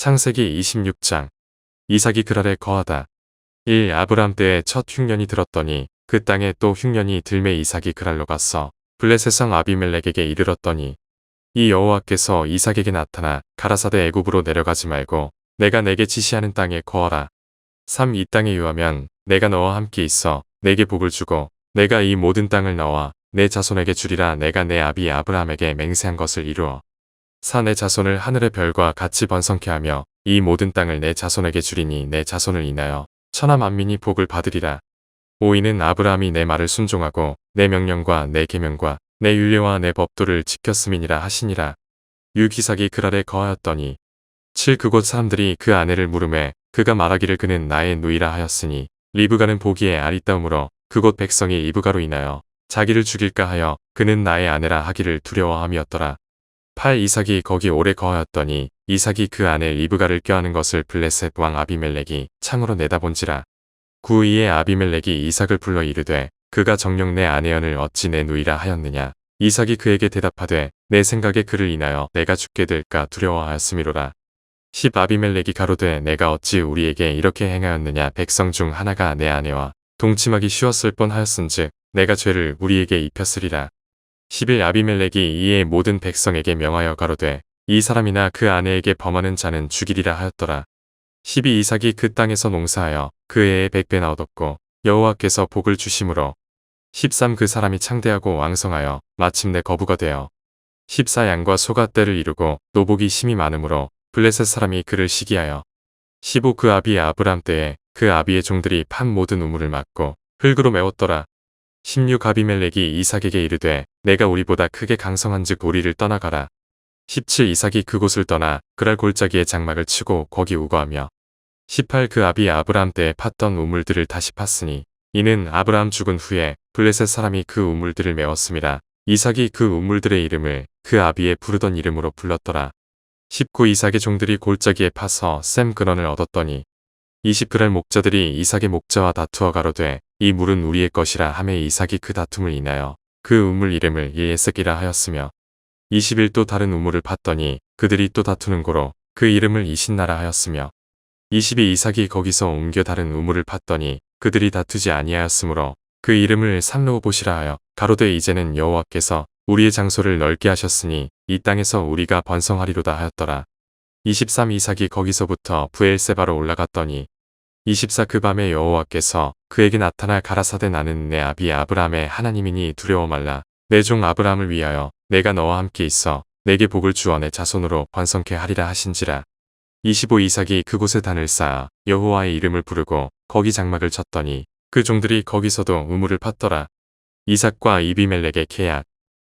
창세기 26장 이삭이 그랄에 거하다. 1. 아브람 때에 첫 흉년이 들었더니 그 땅에 또 흉년이 들매 이삭이 그랄로 갔어. 블레셋 성 아비멜렉에게 이르렀더니 이 여호와께서 이삭에게 나타나 가라사대 애굽으로 내려가지 말고 내가 내게 지시하는 땅에 거하라. 3. 이 땅에 유하면 내가 너와 함께 있어 내게 복을 주고 내가 이 모든 땅을 너와 내 자손에게 주리라 내가 내 아비 아브라함에게 맹세한 것을 이루어 사내 자손을 하늘의 별과 같이 번성케 하며 이 모든 땅을 내 자손에게 주리니 내 자손을 인하여 천하 만민이 복을 받으리라. 오이는 아브라함이 내 말을 순종하고 내 명령과 내 계명과 내 율례와 내 법도를 지켰음이니라 하시니라. 유기삭이 그랄에 거하였더니 7. 그곳 사람들이 그 아내를 물음에 그가 말하기를 그는 나의 누이라 하였으니 리브가는 보기에 아리따움으로 그곳 백성이 리브가로 인하여 자기를 죽일까 하여 그는 나의 아내라 하기를 두려워함이었더라. 8. 이삭이 거기 오래 거하였더니 이삭이 그 아내 리브가를 껴안은 것을 블레셋 왕 아비멜렉이 창으로 내다본지라. 9. 이에 아비멜렉이 이삭을 불러 이르되 그가 정령 내 아내연을 어찌 내 누이라 하였느냐. 이삭이 그에게 대답하되 내 생각에 그를 인하여 내가 죽게 될까 두려워하였음이로라. 10. 아비멜렉이 가로되 내가 어찌 우리에게 이렇게 행하였느냐 백성 중 하나가 내 아내와 동침하기 쉬웠을 뻔하였은즉 내가 죄를 우리에게 입혔으리라. 11. 아비멜렉이 이에 모든 백성에게 명하여 가로되 이 사람이나 그 아내에게 범하는 자는 죽이리라 하였더라. 12. 이삭이 그 땅에서 농사하여 그 해에 백배나 얻었고 여호와께서 복을 주심으로 13. 그 사람이 창대하고 왕성하여 마침내 거부가 되어 14. 양과 소가 때를 이루고 노복이 심히 많으므로 블레셋 사람이 그를 시기하여 15. 그 아비 아브람 때에 그 아비의 종들이 판 모든 우물을 막고 흙으로 메웠더라. 16. 아비멜렉이 이삭에게 이르되 내가 우리보다 크게 강성한즉 우리를 떠나가라. 17. 이삭이 그곳을 떠나 그랄 골짜기에 장막을 치고 거기 우거하며 18. 그 아비 아브람 때에 팠던 우물들을 다시 팠으니 이는 아브람 죽은 후에 블레셋 사람이 그 우물들을 메웠습니다. 이삭이 그 우물들의 이름을 그 아비의 부르던 이름으로 불렀더라. 19. 이삭의 종들이 골짜기에 파서 샘 근원을 얻었더니 20. 그랄 목자들이 이삭의 목자와 다투어 가로되 이 물은 우리의 것이라 하매 이삭이 그 다툼을 인하여 그 우물 이름을 예색이라 하였으며 21. 또 다른 우물을 팠더니 그들이 또 다투는 고로 그 이름을 이신나라 하였으며 22. 이삭이 거기서 옮겨 다른 우물을 팠더니 그들이 다투지 아니하였으므로 그 이름을 산로보시라 하여 가로되 이제는 여호와께서 우리의 장소를 넓게 하셨으니 이 땅에서 우리가 번성하리로다 하였더라. 23. 이삭이 거기서부터 부엘세바로 올라갔더니 24. 그 밤에 여호와께서 그에게 나타나 가라사대 나는 내 아비 아브라함의 하나님이니 두려워 말라. 내 종 아브라함을 위하여 내가 너와 함께 있어 내게 복을 주어 내 자손으로 번성케 하리라 하신지라. 25. 이삭이 그곳에 단을 쌓아 여호와의 이름을 부르고 거기 장막을 쳤더니 그 종들이 거기서도 우물을 팠더라. 이삭과 이비멜렉의 계약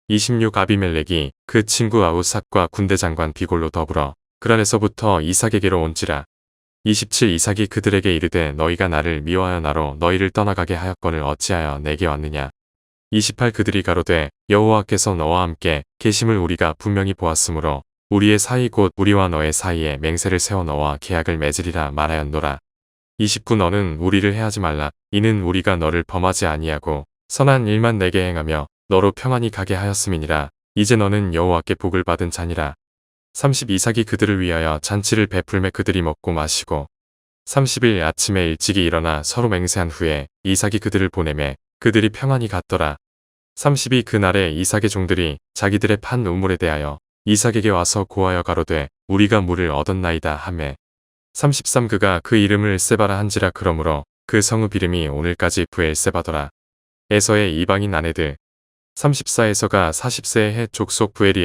26. 아비멜렉이 그 친구 아우삭과 군대 장관 비골로 더불어 그란에서부터 이삭에게로 온지라. 27. 이삭이 그들에게 이르되 너희가 나를 미워하여 나로 너희를 떠나가게 하였거늘 어찌하여 내게 왔느냐. 28. 그들이 가로되 여호와께서 너와 함께 계심을 우리가 분명히 보았으므로 우리의 사이 곧 우리와 너의 사이에 맹세를 세워 너와 계약을 맺으리라 말하였노라. 29. 너는 우리를 해하지 말라. 이는 우리가 너를 범하지 아니하고 선한 일만 내게 행하며 너로 평안히 가게 하였음이니라. 이제 너는 여호와께 복을 받은 자니라. 30. 이삭이 그들을 위하여 잔치를 베풀매 그들이 먹고 마시고 30일 아침에 일찍이 일어나 서로 맹세한 후에 이삭이 그들을 보내매 그들이 평안히 갔더라. 32. 그날에 이삭의 종들이 자기들의 판 우물에 대하여 이삭에게 와서 고하여 가로되 우리가 물을 얻었나이다 하매 33. 그가 그 이름을 세바라 한지라 그러므로 그 성읍 이름이 오늘까지 부엘세바더라. 에서의 이방인 아내들 34에서가 40세의 해 족속 부엘이의